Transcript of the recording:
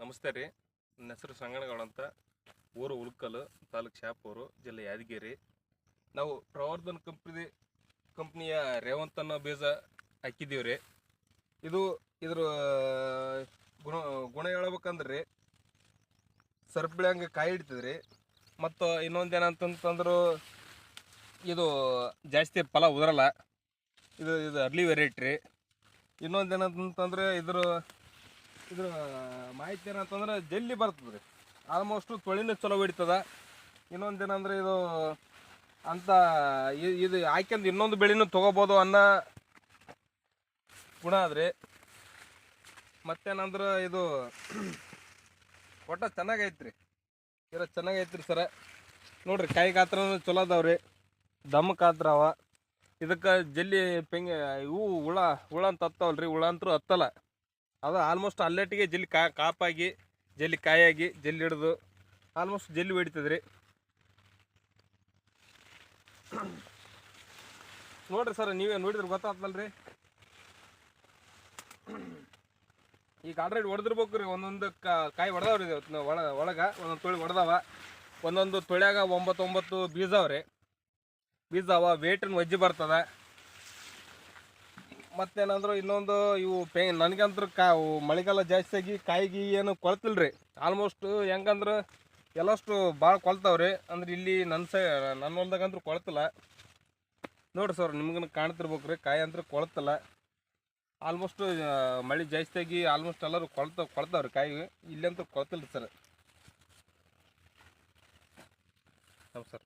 ನಮಸ್ತೆ ರೀ. ನನ್ನ ಹೆಸರು ಸಂಗಣಗೌಡ ಅಂತ. ಊರು ಉಲ್ಕಲ್ ತಾಲೂಕು ಶಾಪೂರು ಜಿಲ್ಲೆ ಯಾದಗಿರಿ. ನಾವು ಪ್ರವರ್ಧನ್ ಕಂಪ್ನಿ ಕಂಪ್ನಿಯ ರೇವಂತ್ ಅನ್ನೋ ಬೀಜ ಹಾಕಿದ್ದೀವಿ ರೀ. ಇದು ಇದ್ರ, ಗುಣ ಗುಣ ಹೇಳ್ಬೇಕಂದ್ರೆ ರೀ ಸರ್ಪಿಳಂಗೆ ಕಾಯಿ ಹಿಡಿತದೆ ರೀ ಮತ್ತು ಇನ್ನೊಂದು ಏನಂತಂತಂದ್ರೆ ಇದು ಜಾಸ್ತಿ ಫಲ ಉದರಲ್ಲ. ಇದು ಇದು ಅರ್ಲಿ ವೆರೈಟಿ ರೀ. ಇನ್ನೊಂದು ಏನಂತಂದ್ರೆ ಇದ್ರ ಇದ್ರ ಮಾಹಿತಿ ಏನಂತಂದ್ರೆ ಜಲ್ಲಿ ಬರ್ತದೆ ರೀ ಆಲ್ಮೋಸ್ಟು ತೊಳಿನೂ ಚಲೋ ಇನ್ನೊಂದು ಏನಂದ್ರೆ ಇದು ಅಂತ ಇದು ಹಾಕ್ಯಂದು ಇನ್ನೊಂದು ಬೆಳೆನೂ ತೊಗೋಬೋದು ಅನ್ನೋ ಗುಣ ಅದ್ರಿ ಮತ್ತೇನಂದ್ರೆ ಇದು ಒಟ್ಟ ಚೆನ್ನಾಗೈತ್ರಿ. ಇರೋ ಚೆನ್ನಾಗೈತ್ರಿ ಸರ. ನೋಡ್ರಿ ಕಾಯಿ ಗಾತ್ರ ಚಲೋ ಅದಾವ್ರಿ. ದಮ್ಮ ಕಾತ್ರ ಅವ. ಇದಕ್ಕೆ ಜಲ್ಲಿ ಪೆಂಗೆ ಇವು ಹುಳ ಹುಳ ಅಂತ ಹತ್ತವಲ್ರಿ. ಹುಳ ಅಂತೂ ಹತ್ತಲ್ಲ. ಅದು ಆಲ್ಮೋಸ್ಟ್ ಅಲ್ಲೆಟ್ಟಿಗೆ ಜಲ್ಲಿ ಕಾ, ಕಾಪಾಗಿ, ಜಲ್ಲಿ ಕಾಯಾಗಿ, ಜಲ್ಲಿ ಹಿಡಿದು ಆಲ್ಮೋಸ್ಟ್ ಜಲ್ಲಿ ಹೊಡಿತದೆ ರೀ ನೋಡ್ರಿ ಸರ್ ನೀವೇ ನೋಡಿದ್ರೆ ಗೊತ್ತಾಗ್ತಲ್ರಿ? ಈಗ ಆಲ್ರೆಡಿ ಹೊಡೆದಿರ್ಬೇಕು ರೀ ಒಂದೊಂದು ಕಾಯಿ ಹೊಡೆದವ್ರಿ ಒಳ, ಒಳಗೆ, ಒಂದೊಂದು ತೊಳಿ ಹೊಡೆದವ. ಒಂದೊಂದು ತೊಳ್ಯಾಗ ಒಂಬತ್ತೊಂಬತ್ತು ಒಂಬತ್ತು ಬೀಜ ವೇಟನ್ನು ವಜ್ಜಿ ಬರ್ತದ. ಮತ್ತೇನಂದ್ರೆ ಇನ್ನೊಂದು ಇವು ಪೇ ನನಗಂದ್ರೆ ಕಾ ಮಳೆಗಾಲ ಜಾಸ್ತಿ ಆಗಿ ಕಾಯಿಗೆ ಏನು ರೀ ಆಲ್ಮೋಸ್ಟ್ ಹೆಂಗಂದ್ರೆ ಎಲ್ಲಷ್ಟು ಭಾಳ ಕೊಳ್ತಾವ್ರಿ. ಅಂದ್ರೆ ಇಲ್ಲಿ ನನ್ನ ಸೈ ನನ್ನ ಹೊಲ್ದಾಗಂದ್ರೂ ಕೊಳ್ತಿಲ್ಲ. ನೋಡ್ರಿ ಸರ್ ನಿಮ್ಗೆ ಕಾಣ್ತಿರ್ಬೇಕು ರೀ ಕಾಯಿ ಅಂದ್ರೆ ಕೊಳ್ತಲ್ಲ ಆಲ್ಮೋಸ್ಟ್ ಮಳೆ ಜಾಸ್ತಿ ಆಗಿ ಆಲ್ಮೋಸ್ಟ್ ಎಲ್ಲರೂ ಕೊಳ್ತ, ಕೊಳ್ತಾವ್ರಿ ಕಾಯಿ ಇಲ್ಲಂತೂ ಕೊಳ್ತಿಲ್ಲ ಸರ್. ಹೌದು ಸರ್.